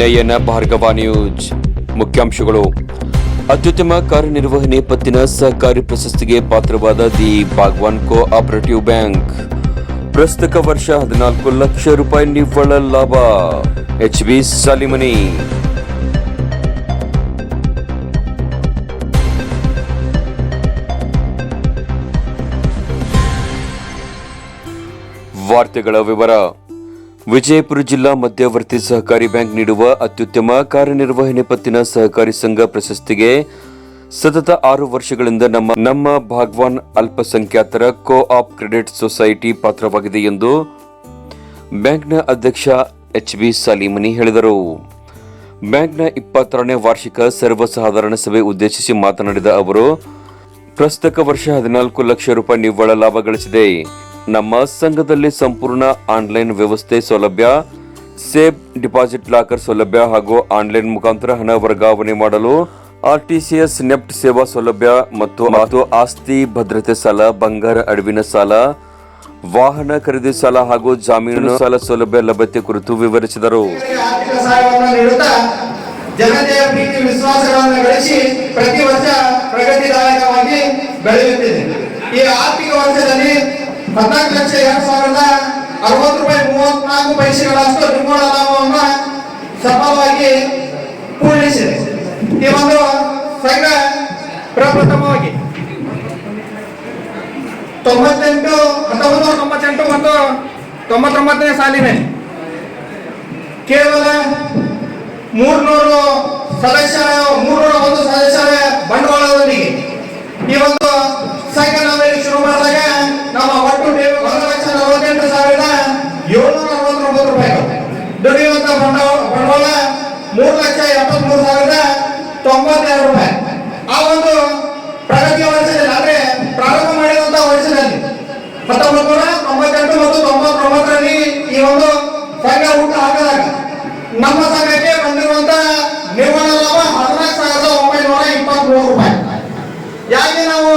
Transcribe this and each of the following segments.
ನಯನ Bhargava news. ಮುಖ್ಯಾಂಶಗಳು. ಅತ್ಯುತ್ತಮ ಕಾರ್ಯನಿರ್ವಹಣೆ ಪತ್ತಿನ ಸಹಕಾರಿ ಪ್ರಶಸ್ತಿಗೆ ಪಾತ್ರವಾದ the Bagwan cooperative bank ಪ್ರಸ್ತುತ ವರ್ಷ ಹದಿನಾಲ್ಕು ಲಕ್ಷ ರೂಪಾಯಿ ನಿವ್ವಳ ಲಾಭ. H B Salimani. ವಾರ್ತೆಗಳ ವಿವರ. ವಿಜಯಪುರ ಜಿಲ್ಲಾ ಮಧ್ಯವರ್ತಿ ಸಹಕಾರಿ ಬ್ಯಾಂಕ್ ನೀಡುವ ಅತ್ಯುತ್ತಮ ಕಾರ್ಯನಿರ್ವಹಣೆ ಪತ್ತಿನ ಸಹಕಾರಿ ಸಂಘ ಪ್ರಶಸ್ತಿಗೆ ಸತತ ಆರು ವರ್ಷಗಳಿಂದ ನಮ್ಮ ನಮ್ಮ ಭಾಗ್ವಾನ್ ಅಲ್ಪಸಂಖ್ಯಾತರ ಕೋ ಆಪ್ ಕ್ರೆಡಿಟ್ ಸೊಸೈಟಿ ಪಾತ್ರವಾಗಿದೆ ಎಂದು ಬ್ಯಾಂಕ್ನ ಅಧ್ಯಕ್ಷ ಎಚ್ ಬಿ ಸಾಲಿಮನಿ ಹೇಳಿದರು. ಬ್ಯಾಂಕ್ನ ಇಪ್ಪತ್ತಾರನೇ ವಾರ್ಷಿಕ ಸರ್ವಸಾಧಾರಣ ಸಭೆ ಉದ್ದೇಶಿಸಿ ಮಾತನಾಡಿದ ಅವರು, ಪ್ರಸ್ತಕ ವರ್ಷ ಹದಿನಾಲ್ಕು ಲಕ್ಷ ರೂಪಾಯಿ ನಿವ್ವಳ ಲಾಭ ಗಳಿಸಿದೆ. ನಮ್ಮ ಸಂಘದಲ್ಲಿ ಸಂಪೂರ್ಣ ಆನ್ಲೈನ್ ವ್ಯವಸ್ಥೆ ಸೌಲಭ್ಯ ಸೇಫ್ ಡಿಪಾಸಿಟ್ ಲಾಕರ್ ಸೌಲಭ್ಯ ಹಾಗೂ ಆನ್ಲೈನ್ ಮುಖಾಂತರ ಹಣ ವರ್ಗಾವಣೆ ಮಾಡಲು ಆರ್ಟಿಸಿಎಸ್ ನೆಫ್ಟ್ ಸೇವಾ ಸೌಲಭ್ಯ ಮತ್ತು ಮತ್ತು ಆಸ್ತಿ ಭದ್ರತೆ ಸಾಲ, ಬಂಗಾರ ಅಡವಿನ ಸಾಲ, ವಾಹನ ಖರೀದಿ ಸಾಲ ಹಾಗೂ ಜಾಮೀನು ಸಾಲ ಸೌಲಭ್ಯ ಲಭ್ಯತೆ ಕುರಿತು ವಿವರಿಸಿದರು. ಈ ಆರ್ಥಿಕ ವರ್ಷದಲ್ಲಿ ಹದಿನಾಲ್ಕು ಲಕ್ಷ ಎರಡು ಸಾವಿರದ ಅರವತ್ತು ರೂಪಾಯಿ, ಮೂವತ್ನಾಲ್ಕು ಪೈಸೆಗಳಷ್ಟು ನಿವ್ವಳ ಲಾಭವನ್ನು ಸಫಲವಾಗಿ ಪೂರ್ಣಿಸಿದೆ ಈ ಒಂದು ಸಂಘ ಪ್ರಪ್ರಥಮವಾಗಿ ತೊಂಬತ್ತೆಂಟು, ಹತ್ತೊಂಬತ್ತು ತೊಂಬತ್ತೆಂಟು ಮತ್ತು ತೊಂಬತ್ತೊಂಬತ್ತನೇ ಸಾಲಿನಲ್ಲಿ ಕೇವಲ ಮೂರ್ನೂರು ಸದಸ್ಯರ ಮೂರ್ನೂರ ಒಂದು ಸದಸ್ಯರ ಬಂಡವಾಳದೊಂದಿಗೆ ಈ ಒಂದು ಸಂಘ ನಾವೇ ಶುರು ಮಾಡಿದಾಗ ನಮ್ಮ ಒಟ್ಟು ಠೇವು ಒಂದು ಲಕ್ಷ ನಲವತ್ತೆಂಟು ಸಾವಿರದ ಏಳ್ನೂರ ಅರವತ್ತೊಂಬತ್ತು ರೂಪಾಯಿಗಳು ದುಡಿಯುವಂತ ಬಂಡವಾಳ ಬಂಡವಾಳ ಮೂರು ಲಕ್ಷ ಎಪ್ಪತ್ಮೂರು ಸಾವಿರದ ತೊಂಬತ್ತೆರಡು ರೂಪಾಯಿ. ಆ ಒಂದು ಪ್ರಗತಿಯ ವರ್ಷದಲ್ಲಿ, ಅಂದ್ರೆ ಪ್ರಾರಂಭ ಮಾಡಿದಂತ ವರ್ಷದಲ್ಲಿ ಹತ್ತೊಂಬತ್ತು ನೂರ ತೊಂಬತ್ತೆಂಟು ಮತ್ತು ತೊಂಬತ್ತೊಂಬತ್ತರಲ್ಲಿ ಈ ಒಂದು ಸಂಘ ಊಟ ಹಾಕಿದಾಗ ನಮ್ಮ ಸಂಘಕ್ಕೆ ಬಂದಿರುವಂತ ನಿರ್ವಹಣಾ ಲಾಭ ಹದಿನಾಲ್ಕು ಸಾವಿರದ ಒಂಬೈನೂರ ಇಪ್ಪತ್ಮೂರು ರೂಪಾಯಿ. ಯಾಕೆ ನಾವು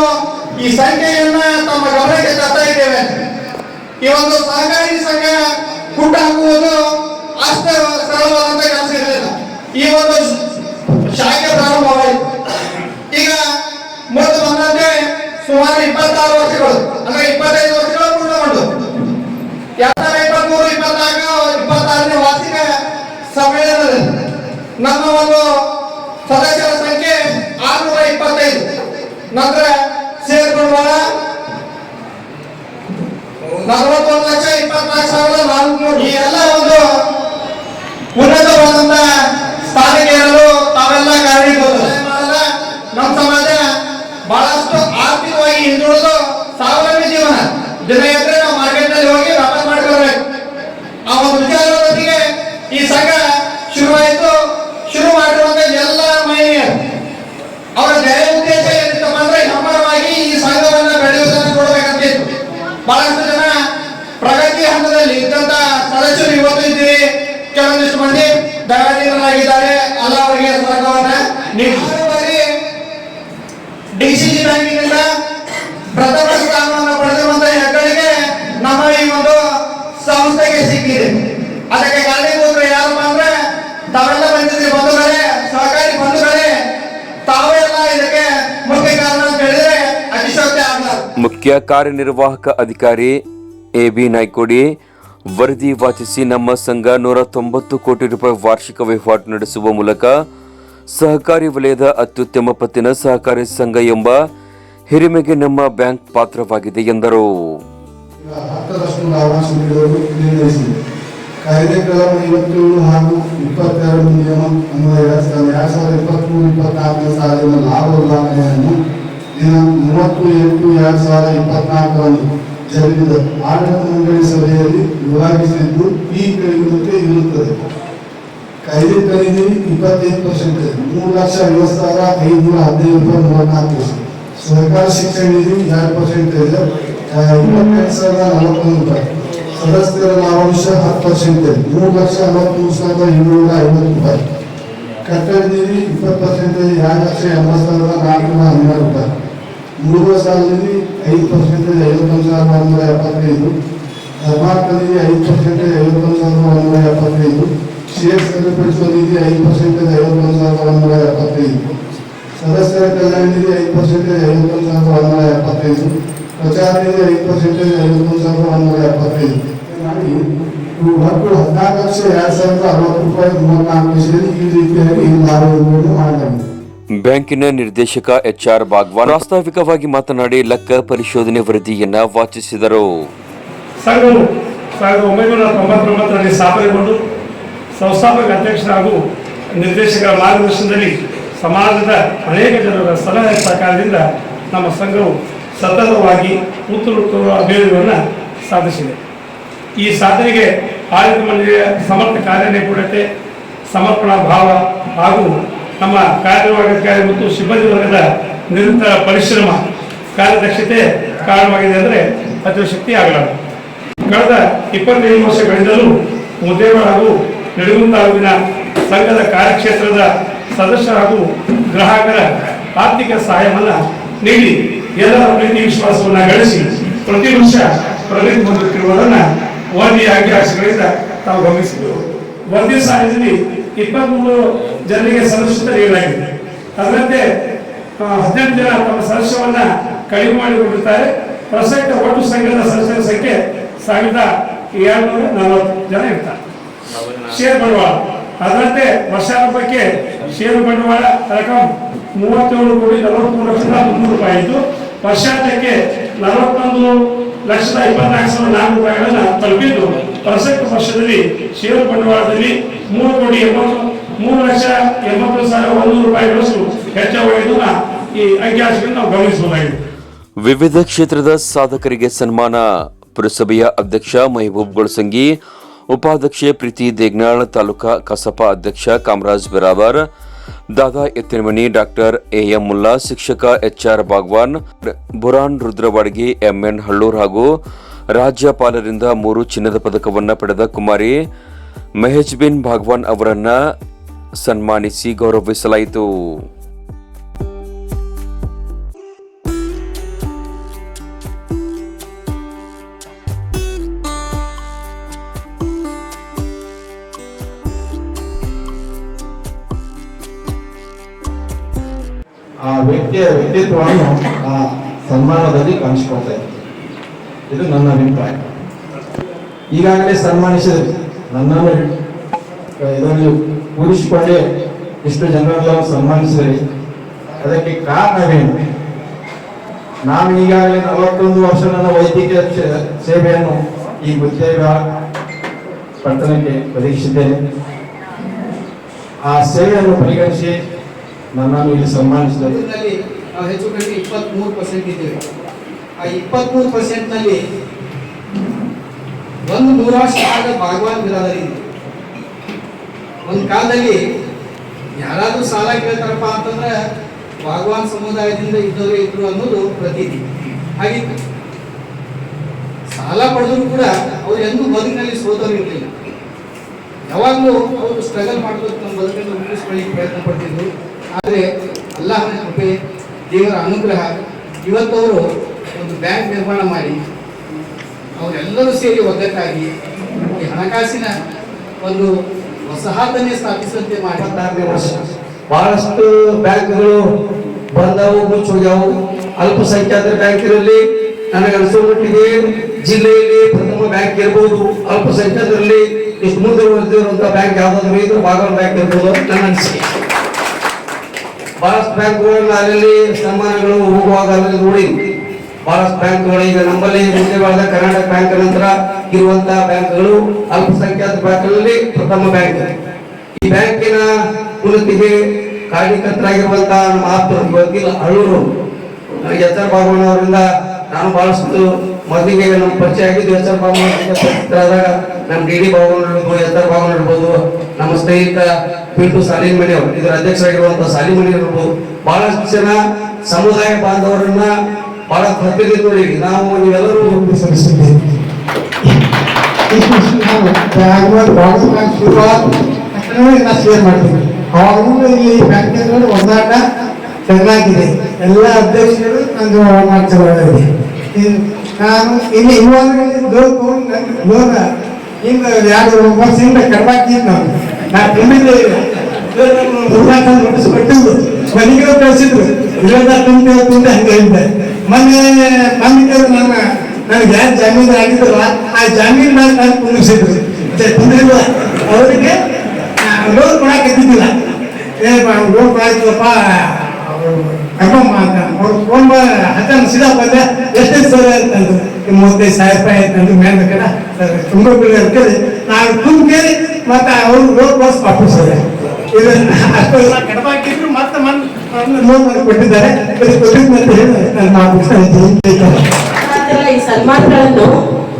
ಈ ಸಂಖ್ಯೆಯನ್ನ ತಮ್ಮ ಗಮನಕ್ಕೆ ತರ್ತಾ ಇದ್ದೇವೆ? ಈ ಒಂದು ಸಹಕಾರಿ ಸಂಘ ಊಟ ಹಾಕುವುದು ಅಷ್ಟು ಸರಳವಾದಂತ ಕೆಲಸ ಇರಲಿಲ್ಲ. ಈ ಒಂದು ಶಾಖೆ ಪ್ರಾರಂಭವಾಯಿತು ಈಗ ಮೊದಲು ಬಂದಂತೆ ಸುಮಾರು ಇಪ್ಪತ್ತಾರು ವರ್ಷಗಳು, ಅಂದ್ರೆ ಇಪ್ಪತ್ತೈದು ವರ್ಷಗಳು ಪೂರ್ಣಗೊಂಡು ಎರಡ್ ಸಾವಿರದ ಇಪ್ಪತ್ಮೂರು, ಇಪ್ಪತ್ನಾಲ್ಕು, ಇಪ್ಪತ್ತಾರನೇ ವಾರ್ಷಿಕ ಸಮ್ಮೇಳನದಲ್ಲಿ ನಮ್ಮ ಒಂದು ಸದಸ್ಯರ ಸಂಖ್ಯೆ ಆರ್ನೂರ ಇಪ್ಪತ್ತೈದು. ನಂತರ ಸೇರ್ಕೊಂಡಾಗ ನಲವತ್ತೊಂದು ಲಕ್ಷ ಇಪ್ಪತ್ನಾಲ್ಕು ಸಾವಿರದ ನಾಲ್ಕು ಈ ಎಲ್ಲ ಒಂದು ಉನ್ನತವಾದಂತಹ ಸ್ಥಾನಕ್ಕೆ ಹಿಂದುಳಿದು ಸ್ವಾವಲಂಬಿ ಜೀವನ. ದಿನ ಎದ್ರೆ ನಾವು ಮಾರ್ಕೆಟ್ನಲ್ಲಿ ಹೋಗಿ ವ್ಯಾಪಾರ ಮಾಡ್ಕೊಳ್ಬೇಕು ಆ ಒಂದು ವಿಚಾರದೊಂದಿಗೆ ಈ ಸಂಘ ಶುರುವಾಯಿತು. ಶುರು ಮಾಡಿರುವಂತ ಎಲ್ಲ ಮಹಿಳೆಯರು, ಅವರ ಧ್ಯೇಯ ಉದ್ದೇಶ ಏನಿತ್ತಪ್ಪ ಅಂದ್ರೆ ಹೆಮ್ಮರವಾಗಿ ಈ ಸಂಘವನ್ನ ಬೆಳೆಯುವುದನ್ನು ಕೊಡಬೇಕಂತಿತ್ತು ಬಹಳಷ್ಟು ಜನ ಪ್ರಗತಿ ಹಂತದಲ್ಲಿ ಇದ್ದಂತ ಸದಸ್ಯರು ಇವತ್ತು ಇದ್ದೀರಿ. ಕೆಲವೊಂದಿಷ್ಟು ಮಂದಿ ದಳಾಳಿಗಳಾಗಿದ್ದಾರೆ ಅಲ್ಲ, ಅವರಿಗೆ ಸಂಘವನ್ನ ನೀಡಿ ಡಿಸಿಸಿ ಬ್ಯಾಂಕಿನಿಂದ ಪ್ರಥಮ ಸ್ಥಾನವನ್ನು ಪಡೆದಿರುವಂತಹ ಹೆಗ್ಗಳಿಕೆ ನಮ್ಮ ಈ ಒಂದು ಸಂಸ್ಥೆಗೆ ಸಿಕ್ಕಿದೆ ಅದಕ್ಕೆ ಕಾರಣೀಭೂತರು ಯಾರಪ್ಪ ಅಂದ್ರೆ ತಾವೆಲ್ಲ ಬಂದಿದ್ರಿ ಬಂಧುಗಳೇ ಸಹಕಾರಿ ಬಂಧುಗಳೇ ತಾವೆಲ್ಲ ಇದಕ್ಕೆ ಮುಖ್ಯ ಕಾರಣ ಅಂತ ಹೇಳಿದ್ರೆ ಅತಿಶೋಕ್ತಿ ಆಗಲಾರದು ಮುಖ್ಯ ಕಾರ್ಯನಿರ್ವಾಹಕ ಅಧಿಕಾರಿ ಎ ಬಿ ನಾಯ್ಕೋಡಿ ವರದಿ ವಾಚಿಸಿ ನಮ್ಮ ಸಂಘ ನೂರ ತೊಂಬತ್ತು ಕೋಟಿ ರೂಪಾಯಿ ವಾರ್ಷಿಕ ವಹಿವಾಟು ನಡೆಸುವ ಮೂಲಕ ಸಹಕಾರಿ ವಲಯದ ಅತ್ಯುತ್ತಮ ಪತ್ತಿನ ಸಹಕಾರಿ ಸಂಘ ಎಂಬ ಹಿರಿಮೆಗೆ ನಮ್ಮ ಬ್ಯಾಂಕ್ ಪಾತ್ರವಾಗಿದೆ ಎಂದರು. ಐವತ್ತೇಳು ಹಾಗೂ ಇಪ್ಪತ್ತೆರಡು ನಿಯಮ ಎರಡು ಸಾವಿರದ ಇಪ್ಪತ್ತ್ಮೂರು ಸಾಲಿನ ಲಾಭ ದಿನಾಂಕ ಮೂವತ್ತು ಎಂಟು ಎರಡ್ ಸಾವಿರದ ಇಪ್ಪತ್ನಾಲ್ಕರಂದು ಜರುಗಿದ ಆಡಳಿತ ಮಂಡಳಿ ಸಭೆಯಲ್ಲಿ ವಿಭಾಗಿಸಿದ್ದು ಈ ಕೆಳಗಿನಂತೆ ಇರುತ್ತದೆ ಕಾಯ್ದೆ ಖರೀದಿ ಇಪ್ಪತ್ತೈದು ಪರ್ಸೆಂಟ್ ಮೂರು ಲಕ್ಷ ಐವತ್ತು ಸಾವಿರ ಐದುನೂರ ಹದಿನೈದು ರೂಪಾಯಿ ಮೂವತ್ನಾಲ್ಕು ಪೈಸೆ ಸರ್ಕಾರ ಶಿಕ್ಷಣ ನಿಧಿ ಎರಡು ಪರ್ಸೆಂಟೇಜ್ ಇಪ್ಪತ್ತೆಂಟು ಸಾವಿರದ ನಲವತ್ತೊಂದು ರೂಪಾಯಿ ಸದಸ್ಯರ ಲಾಭಾಂಶ ಹತ್ತು ಪರ್ಸೆಂಟೇಜ್ ಮೂರು ಲಕ್ಷ ನಲವತ್ಮೂರು ಸಾವಿರದ ಏಳ್ನೂರ ಐವತ್ತು ರೂಪಾಯಿ ಕಟ್ಟಡ ನಿಧಿ ಇಪ್ಪತ್ತು ಪರ್ಸೆಂಟೇಜ್ ಎರಡು ಲಕ್ಷ ಎಂಬತ್ತು ಸಾವಿರದ ನಾಲ್ಕುನೂರ ಹನ್ನೆರಡು ರೂಪಾಯಿ ಮೂರನೇ ಸಾಲಿನಲ್ಲಿ ಐದು ಪರ್ಸೆಂಟೇಜ್ ಐವತ್ತೊಂದು ಸಾವಿರದ ಒಂದೂರ ಎಪ್ಪತ್ತೈದು ಕರ್ನಾಟಕ ನಿಧಿ ಐದು ಪರ್ಸೆಂಟೇಜ್ ಐವತ್ತೊಂದು ಸಾವಿರದ ಒಂದೂರ ಎಪ್ಪತ್ತೈದು ಷೇರ್ ಸರಿಪಡಿಸುವ ನಿಧಿ ಐದು ಪರ್ಸೆಂಟೇಜ್ ಐವತ್ತೊಂದು ಸಾವಿರದ ಒಂದೂರ ಎಪ್ಪತ್ತೈದು ಸದಸ್ಯರ ಕಲ್ಯಾಣ ನಿಧಿ ಐದು ಪರ್ಸೆಂಟೇಜ್ ಐವತ್ತೊಂದು ಸಾವಿರದ ಒಂದೂರ ಎಪ್ಪತ್ತೈದು ಪ್ರಚಾರ ನಿಧಿ ಐದು ಪರ್ಸೆಂಟೇಜ್ ಐವತ್ತೊಂದು ಸಾವಿರದ ಒಂದೂರ ಎಪ್ಪತ್ತೈದು ಮಾಡಿ ಇವು ಒಟ್ಟು ಹದಿನಾಲ್ಕು ಲಕ್ಷ ಎರಡು ಸಾವಿರದ ಅರವತ್ತು ರೂಪಾಯಿ ಮೂವತ್ನಾಲ್ಕು ಪೈಸೆಯಲ್ಲಿ ಈ ರೀತಿಯಾಗಿ ಲಾಭ ವಿನಿಯೋಗ ಮಾಡಲಾಗಿದೆ ಬ್ಯಾಂಕಿನ ನಿರ್ದೇಶಕ ಎಚ್ಆರ್ ಬಾಗ್ವಾನ್ ಪ್ರಾಸ್ತಾವಿಕವಾಗಿ ಮಾತನಾಡಿ ಲೆಕ್ಕ ಪರಿಶೋಧನೆ ವರದಿಯನ್ನ ವಾಚಿಸಿದರು. ಸಂಘವು ಸಾವಿರದ ಒಂಬೈನೂರ ಸ್ಥಾಪನೆಗೊಂಡು ಸಂಸ್ಥಾಪಕ ಅಧ್ಯಕ್ಷ ಹಾಗೂ ನಿರ್ದೇಶಕರ ಮಾರ್ಗದರ್ಶನದಲ್ಲಿ ಸಮಾಜದ ಅನೇಕ ಜನರ ಸಲಹೆ ಸಹಕಾರದಿಂದ ನಮ್ಮ ಸಂಘವು ಸತತವಾಗಿ ಉತ್ತರೋತ್ತರ ಅಭಿವೃದ್ಧಿಯನ್ನು ಸಾಧಿಸಿದೆ. ಈ ಸಾಧನೆಗೆ ಆಡಳಿತ ಮಂಡಳಿಯ ಸಮರ್ಥ ಕಾರ್ಯನಿರ್ಪೂರ್ಣತೆ ಸಮರ್ಪಣಾ ಭಾವ ಹಾಗೂ ನಮ್ಮ ಕಾರ್ಯನಿರ್ವಾಹಕಾರಿ ಮತ್ತು ಸಿಬ್ಬಂದಿ ವರ್ಗದ ನಿರಂತರ ಪರಿಶ್ರಮ, ಕಾರ್ಯದಕ್ಷತೆ ಕಾರಣವಾಗಿದೆ ಅಂದರೆ ಅತಿಶಕ್ತಿ ಆಗಲಾರದು. ಕಳೆದ ಇಪ್ಪತ್ತೈದು ವರ್ಷಗಳಿಂದಲೂ ಮುದ್ದೇವಾಡ ಹಾಗೂ ನಡಗುಂದ ತಾಲೂಕಿನ ಸಂಘದ ಕಾರ್ಯಕ್ಷೇತ್ರದ ಸದಸ್ಯ ಹಾಗೂ ಗ್ರಾಹಕರ ಆರ್ಥಿಕ ಸಹಾಯವನ್ನು ನೀಡಿ ಎಲ್ಲರ ಪ್ರೀತಿ ವಿಶ್ವಾಸವನ್ನು ಗಳಿಸಿ ಪ್ರತಿ ವರ್ಷ ಪ್ರಗತಿ ಹೊಂದುತ್ತಿರುವುದನ್ನು ವರದಿಯ ಅಂಕಿಅಂಶಗಳಿಂದ ತಾವು ಗಮನಿಸಿದರು ವರದಿ ಸಹಾಯದಲ್ಲಿ ಇಪ್ಪತ್ಮೂರು ಜನರಿಗೆ ಸದಸ್ಯತ್ವ ನೀಡಲಾಗಿದೆ ಅದರಂತೆ ಹದಿನೆಂಟು ಜನ ತಮ್ಮ ಸದಸ್ಯವನ್ನ ಕಡಿಮೆ ಮಾಡಿಕೊಂಡಿರ್ತಾರೆ ಪ್ರಸಕ್ತ ಒಟ್ಟು ಸಂಘದ ಸದಸ್ಯರ ಸಂಖ್ಯೆ ಸಾವಿರದ ಏಳ್ನೂರ ನಲವತ್ತು ಜನ ಇರ್ತಾರೆ. ಷೇರು ಬಂಡವಾಳ. ಅದರಂತೆ, ವರ್ಷಾರಂಭಕ್ಕೆ ಷೇರು ಬಂಡವಾಳ ರಕಮ್ ಮೂವತ್ತೇಳು ಕೋಟಿ ನಲವತ್ಮೂರು ಲಕ್ಷದ ಮುನ್ನೂರು ರೂಪಾಯಿ ಇತ್ತು ವರ್ಷಾಂತ್ಯಕ್ಕೆ ನಲವತ್ತೊಂದು ಲಕ್ಷದ ಇಪ್ಪತ್ನಾಲ್ಕು ಸಾವಿರದ ನಾಲ್ಕು ರೂಪಾಯಿಗಳನ್ನು ತಲುಪಿದ್ದು ಪ್ರಸಕ್ತ ವರ್ಷದಲ್ಲಿ ಷೇರು ಬಂಡವಾಳದಲ್ಲಿ ಮೂರು ಕೋಟಿ ಎಂಬತ್ತು, ಮೂರು ಲಕ್ಷ ಎಂಬತ್ತು ಸಾವಿರ ಒಂದೂರು ರೂಪಾಯಿಗಳಷ್ಟು ಹೆಚ್ಚಳವಾಗಿದ್ದು ಈ ಅಂಕಿಅಂಶಗಳನ್ನು ನಾವು ಗಮನಿಸಬಹುದಾಗಿದೆ. ವಿವಿಧ ಕ್ಷೇತ್ರದ ಸಾಧಕರಿಗೆ ಸನ್ಮಾನ. ಪುರಸಭೆಯ ಅಧ್ಯಕ್ಷ ಮೆಹಬೂಬ್ ಗೊಳಸಂಗಿ, ಉಪಾಧ್ಯಕ್ಷೆ ಪ್ರೀತಿ ದೇಗ್ನಾಳ್, ತಾಲೂಕಾ ಕಸಪ ಅಧ್ಯಕ್ಷ Kamaraj Biradar Dada Ettinamani doctor A M Mulla, ಶಿಕ್ಷಕ H R Bagwan Buran Rudravadagi M N Hallur ಹಾಗೂ ರಾಜ್ಯಪಾಲರಿಂದ ಮೂರು ಚಿನ್ನದ ಪದಕವನ್ನು ಪಡೆದ ಕುಮಾರಿ ಮೆಹಜ್ಬಿನ್ ಭಾಗ್ವಾನ್ ಅವರನ್ನ ಸನ್ಮಾನಿಸಿ ಗೌರವಿಸಲಾಯಿತು. ವ್ಯಕ್ತಿತ್ವವನ್ನು ಆ, ಸನ್ಮಾನದಲ್ಲಿ ಕಾಣಿಸ್ಕೊಳ್ತಾ ಇತ್ತು ಇದು ನನ್ನ ಅಭಿಪ್ರಾಯ. ಈಗಾಗಲೇ ಸನ್ಮಾನಿಸಿದ್ರಿ ನನ್ನನ್ನು ಇದರಲ್ಲಿ ಕೂರಿಸಿಕೊಂಡೇ ಇಷ್ಟು ಜನರೆಲ್ಲ ಸನ್ಮಾನಿಸಿದ್ರಿ ಅದಕ್ಕೆ ಕಾರಣವೇನು? ನಾನು ಈಗಾಗಲೇ ನಲವತ್ತೊಂದು ವರ್ಷ ನನ್ನ ವೈದ್ಯಕೀಯ ಸೇವೆಯನ್ನು ಈ ಉದ್ಯೋಗ ಪಟ್ಟಣಕ್ಕೆ ಒದಗಿಸಿದ್ದೇನೆ. ಆ ಸೇವೆಯನ್ನು ಪರಿಗಣಿಸಿ ನನ್ನನ್ನು ಇಲ್ಲಿ ಸನ್ಮಾನಿಸಿದರು. ನಲ್ಲಿ ನಾವು ಹೆಚ್ಚು ಕಡಿಮೆ ಇಪ್ಪತ್ಮೂರು ಪರ್ಸೆಂಟ್ ಇದ್ದೇವೆ. ಆ ಇಪ್ಪತ್ಮೂರು ಪರ್ಸೆಂಟ್ನಲ್ಲಿ ಒಂದು ನೂರ ಸಾವಿರ ಭಾಗವಾನ್ ಬಿರಾದರಿ ಇದೆ. ಒಂದು ಕಾಲದಲ್ಲಿ ಯಾರಾದರೂ ಸಾಲ ಕೇಳ್ತಾರಪ್ಪ ಅಂತಂದ್ರೆ ಭಾಗವಾನ್ ಸಮುದಾಯದಿಂದ ಇದ್ದವರೇ ಇದ್ರು ಅನ್ನೋದು ಪ್ರತೀತಿ. ಹಾಗಿತ್ತು ಸಾಲ ಪಡೆದ್ರು ಕೂಡ ಅವ್ರು ಎಂದೂ ಬದುಕಿನಲ್ಲಿ ಸೋತವರು ಇರಲಿಲ್ಲ. ಯಾವಾಗಲೂ ಅವರು ಸ್ಟ್ರಗಲ್ ಮಾಡ್ಕೊಂಡು ತಮ್ಮ ಬದುಕನ್ನು ರೂಪಿಸ್ಕೊಳ್ಳಿಕ್ಕೆ ಪ್ರಯತ್ನ ಪಡ್ತಿದ್ರು. ಆದರೆ ಅಲ್ಲಾಹನ ಕೃಪೆ ದೇವರ ಅನುಗ್ರಹ. ಇವತ್ತವರು ಒಂದು ಬ್ಯಾಂಕ್ ನಿರ್ಮಾಣ ಮಾಡಿ, ಅವರೆಲ್ಲರೂ ಸೇರಿ ಒಗ್ಗಟ್ಟಾಗಿ ಈ ಹಣಕಾಸಿನ ಒಂದು ವಸಾಹತನ್ನೇ ಸ್ಥಾಪಿಸುವಂತೆ ಮಾಡಿ. ಬಹಳಷ್ಟು ಬ್ಯಾಂಕ್ಗಳು ಬಂದವು ಮುಚ್ಚೋಗ್ಯಾವು ಅಲ್ಪಸಂಖ್ಯಾತರ ಬ್ಯಾಂಕ್ ಇರಲಿ, ನನಗೆ ಅನಿಸೋ ಜಿಲ್ಲೆಯಲ್ಲಿ ಪ್ರಥಮ ಬ್ಯಾಂಕ್ ಇರ್ಬೋದು. ಅಲ್ಪಸಂಖ್ಯಾತರಲ್ಲಿ ಇಷ್ಟು ಮುಂದೆ ಹೊಂದಿರುವಂತಹ ಬ್ಯಾಂಕ್ ಯಾವ್ದಾದ್ರು ಇದ್ರೆ ಬಾಗಲ್ ಬ್ಯಾಂಕ್ ಇರ್ಬೋದು ಅಂತ ನನ್ನ ಅನಿಸಿಕೆ. ಬಹಳಷ್ಟು ಬ್ಯಾಂಕ್ಗಳಲ್ಲಿ ಅಲ್ಲಿ ಸನ್ಮಾನಗಳು ಹೋಗುವಾಗ ಅಲ್ಲಿ ನೋಡಿ. ಬಹಳಷ್ಟು ಬ್ಯಾಂಕ್ಗಳು ಈಗ ನಮ್ಮಲ್ಲಿ ಮುಂದೆ ಕರ್ನಾಟಕ ಬ್ಯಾಂಕ್ ನಂತರ ಇರುವಂತಹ ಬ್ಯಾಂಕ್ಗಳು ಅಲ್ಪಸಂಖ್ಯಾತ ಬ್ಯಾಂಕ್ಗಳಲ್ಲಿ ಪ್ರಥಮ ಬ್ಯಾಂಕ್. ಈ ಬ್ಯಾಂಕಿನ ಉನ್ನತಿಗೆ ಕಾರ್ಯಕರ್ತರಾಗಿರುವಂತಹ ನಮ್ಮ ವಕೀಲ ಅಳೂರು ನನಗೆ ಎಚ್ ಆರ್ ಬಾಬಣ್ಣ ಅವರಿಂದ ನಾನು ಬಹಳಷ್ಟು ಮೊದಲಿಗೆ ನಮ್ಮ ಪರಿಚಯ ಆಗಿದ್ದು ಎಚ್ ಆರ್ ಬಾಬಣ್ಣ ಪರಿಚಿತರಾದಾಗ ನಮ್ಮ ಡಿ ಡಿ ಬಾಬಣ್ಣ ಇರ್ಬೋದು ಎಚ್ ಆರ್ ಬಾಬಣ್ಣ ಇರ್ಬೋದು, ನಮ್ಮ ಸ್ನೇಹಿತ ಪಿಂಟು ಸಾಲಿನ್ ಮಣಿ ಅವರು, ಇದರ ಅಧ್ಯಕ್ಷರಾಗಿರುವಂತಹ ಸಾಲಿನ್ ಅವರು ಬಹಳಷ್ಟು ಜನ ಸಮುದಾಯ ಬಾಂಧವರನ್ನ ಬಹಳ ಪ್ರತಿನಿಧಿ ನೋಡಿ ನಾವು ನೀವೆಲ್ಲರೂ ಶೇರ್ ಇಲ್ಲಿ ಒಡನಾಟ ಚೆನ್ನಾಗಿದೆ. ಎಲ್ಲ ಅಧ್ಯಕ್ಷರು ನಂದು ಇನ್- ನಾನು ಇಲ್ಲಿ ಇವಾಗ ಲೋನ್ ಲೋನ್ ಹಿಂಗೆ ಯಾರು ವರ್ಷದಿಂದ ಕಡಿಮೆ ನಾನು. ನಾ ತುಂಬಿದ್ದೆ ಮೂರ್ನಾಲ್ಕು ನೋಟಿಸ್ ಕೊಟ್ಟಿದ್ರು ಮನೆಗೆ ಕಳಿಸಿದ್ರು ಇಲ್ಲದ ತುಂಬಿ ತುಂಬಿ ಹಂಗೆ ಇದ್ದೆ ಮೊನ್ನೆ ಮೊನ್ನೆ ನನ್ನ ನನಗೆ ಯಾರು ಜಾಮೀನು ಆಗಿದ್ರಲ್ಲ ಆ ಜಾಮೀನು ಮಾಡಿ ನಾನು ಕುಂದಿಸಿದ್ರು ಕುಂದಿಲ್ಲ ಅವರಿಗೆ ಲೋನ್ ಕೊಡಕ್ಕೆ ಇದ್ದಿದ್ದಿಲ್ಲ ಏ ಲೋನ್ ಕೊಡಾಯ್ತಪ್ಪ ಕರ್ಕೊಂಬ ಅಂತ ಅವ್ರು ಫೋನ್ ಹತ್ತಾನ ಸೀದಾ ಬಂದೆ ಎಷ್ಟೇ ಸರ್ ಅಂತಂದ್ರು ಮೂವತ್ತೈದು ಸಾವಿರ ರೂಪಾಯಿ ಅಂತಂದು ಮೇಲೆ ಕಡೆ ತುಂಬ ಅಂತೇಳಿ ನಾನು ಕೇಳಿ ಮತ್ತೆ ಅವ್ರು ಲೋನ್ ಕೊಡಿಸ್ ವಾಪಸ್ ಕೊಟ್ಟಿದ್ದಾರೆ. ಈ ಸನ್ಮಾನಗಳನ್ನು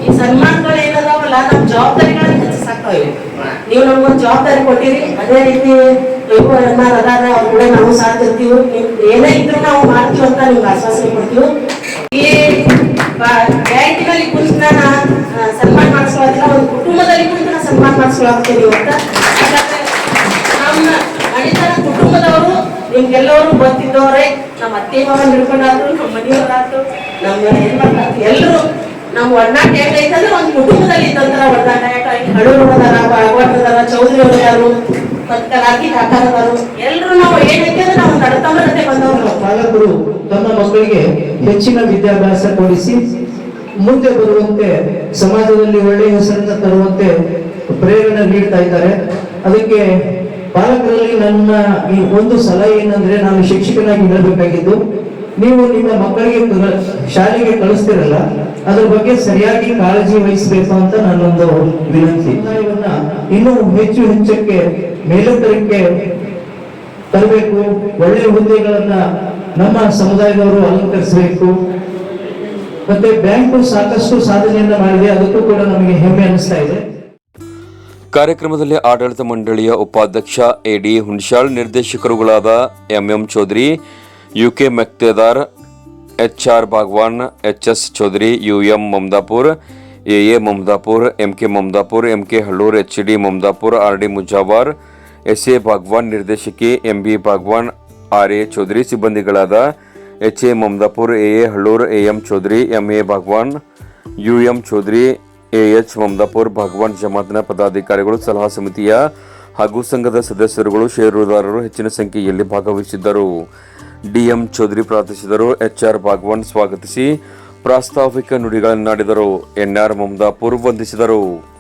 ಈ ಸನ್ಮಾನಗಳು ಏನದಾವಲ್ಲ ನಮ್ಮ ಜವಾಬ್ದಾರಿಗಳನ್ನ ಹೆಚ್ಚಿಸಾಕ್ತಾವ ಇವು ನೀವು ನಮ್ಗೊಂದು ಜವಾಬ್ದಾರಿ ಕೊಟ್ಟಿರಿ. ಅದೇ ರೀತಿ ನೀವು ಎಲ್ಲಾರು ಅದಾರ ಅವ್ರ ಕೂಡ ನಾವು ಸಾಥ್ ಇರ್ತೀವಿ ಏನೇ ಇದ್ರು ನಾವು ಮಾಡ್ತೀವಿ ಅಂತ ನಿಮ್ಗೆ ಆಶ್ವಾಸನೆ ಕೊಡ್ತೀವಿ. ಈ ಬ್ಯಾಂಕಿನಲ್ಲಿ ಕುಂತು ನಾನು ಸನ್ಮಾನ ಮಾಡಿಸ್ಕೊಳ್ಳೋದಿಲ್ಲ ಒಂದು ಕುಟುಂಬದಲ್ಲಿ ಕುಂತು ಸನ್ಮಾನ ಮಾಡಿಸ್ಕೊಳತ್ತೀನಿ ಅಂತ. ಮಣಿತನ ನಿಮ್ಗೆಲ್ಲವರು ಗೊತ್ತಿದ್ದವರೇ, ನಮ್ಮ ಅತ್ತೆ ಮಾವ ಹಿಡ್ಕೊಂಡಾದ್ರು, ನಮ್ಮ ಮನೆಯವರಾದ್ರು, ನಮ್ಮ ಹೆಣ್ಮಕ್ಳಾದ್ರು, ಎಲ್ಲರೂ ನಮ್ಮ ಒಡನಾಟ ಹೆಂಗೈತಂದ್ರೆ ಒಂದು ಕುಟುಂಬದಲ್ಲಿ ಇದ್ದಂತರ ಒಡನಾಟ ಯಾಕೆ ಹಳೂರು ಅದಾರ ಬಾಗವಾಡ್ ಅದಾರ ಚೌಧರಿ ಅದಾರು ಎಲ್ಲರೂ ನಾವು ಏನೈತೆ ಅಂದ್ರೆ ನಾವು ನಡ್ಕೊಂಬರತ್ತೆ ಬಂದವರು. ಪಾಲಕರು ತಮ್ಮ ಮಕ್ಕಳಿಗೆ ಹೆಚ್ಚಿನ ವಿದ್ಯಾಭ್ಯಾಸ ಕೊಡಿಸಿ ಮುಂದೆ ಬರುವಂತೆ ಸಮಾಜದಲ್ಲಿ ಒಳ್ಳೆಯ ಹೆಸರನ್ನ ತರುವಂತೆ ಪ್ರೇರಣೆ ನೀಡ್ತಾ ಇದ್ದಾರೆ ಅದಕ್ಕೆ ಪಾಲಕರಲ್ಲಿ ನನ್ನ ಈ ಒಂದು ಸಲಹೆ ಏನಂದ್ರೆ ನಾನು ಶಿಕ್ಷಕನಾಗಿ ಹೇಳಬೇಕಾಗಿದ್ದು, ನೀವು ನಿಮ್ಮ ಮಕ್ಕಳಿಗೆ ಶಾಲೆಗೆ ಕಳಿಸ್ತಿರಲ್ಲ, ಅದ್ರ ಬಗ್ಗೆ ಸರಿಯಾಗಿ ಕಾಳಜಿ ವಹಿಸಬೇಕು ಅಂತ ನನ್ನೊಂದು ವಿನಂತಿ. ಇನ್ನೂ ಹೆಚ್ಚು ಹೆಚ್ಚಕ್ಕೆ ಮೇಲೆತ್ತರಕ್ಕೆ ತರಬೇಕು ಒಳ್ಳೆಯ ಹುದ್ದೆಗಳನ್ನ ನಮ್ಮ ಸಮುದಾಯದವರು ಅಲಂಕರಿಸಬೇಕು. ಮತ್ತೆ ಬ್ಯಾಂಕು ಸಾಕಷ್ಟು ಸಾಧನೆಯನ್ನ ಮಾಡಿದೆ, ಅದಕ್ಕೂ ಕೂಡ ನಮಗೆ ಹೆಮ್ಮೆ ಅನಿಸ್ತಾ ಇದೆ. ಕಾರ್ಯಕ್ರಮದಲ್ಲಿ ಆಡಳಿತ ಮಂಡಳಿಯ ಉಪಾಧ್ಯಕ್ಷ ಎಡಿ Hunashal ನಿರ್ದೇಶಕರುಗಳಾದ M M Chaudhari, U K Mektedar, H R H S Chaudhari U U M Mamadapur, A A Mamadapur, M K Mamadapur, M K Hallur, H D Mamadapur R R D Mujawar A Bhagwan, ನಿರ್ದೇಶಕಿ M B Bhagwan R A Chaudhari ಸಿಬ್ಬಂದಿಗಳಾದ H A Mamadapur A A A Hallur, A M Chaudhari M A Bhagwan U U M Chaudhari A H Mamadapur Bhagwan ಜಮಾತ್ನ ಪದಾಧಿಕಾರಿಗಳು, ಸಲಹಾ ಸಮಿತಿಯ ಹಾಗೂ ಸಂಘದ ಸದಸ್ಯರುಗಳು, ಷೇರುದಾರರು ಹೆಚ್ಚಿನ ಸಂಖ್ಯೆಯಲ್ಲಿ ಭಾಗವಹಿಸಿದ್ದರು. ಡಿಎಂ ಚೌಧರಿ ಪ್ರಾರ್ಥಿಸಿದರು. ಎಚ್ಆರ್ ಭಾಗವಾನ್ ಸ್ವಾಗತಿಸಿ ಪ್ರಾಸ್ತಾವಿಕ ನುಡಿಗಳನ್ನಾಡಿದರು. ಎನ್ಆರ್ ಮಮದಾಪುರ್ ವಂದಿಸಿದರು.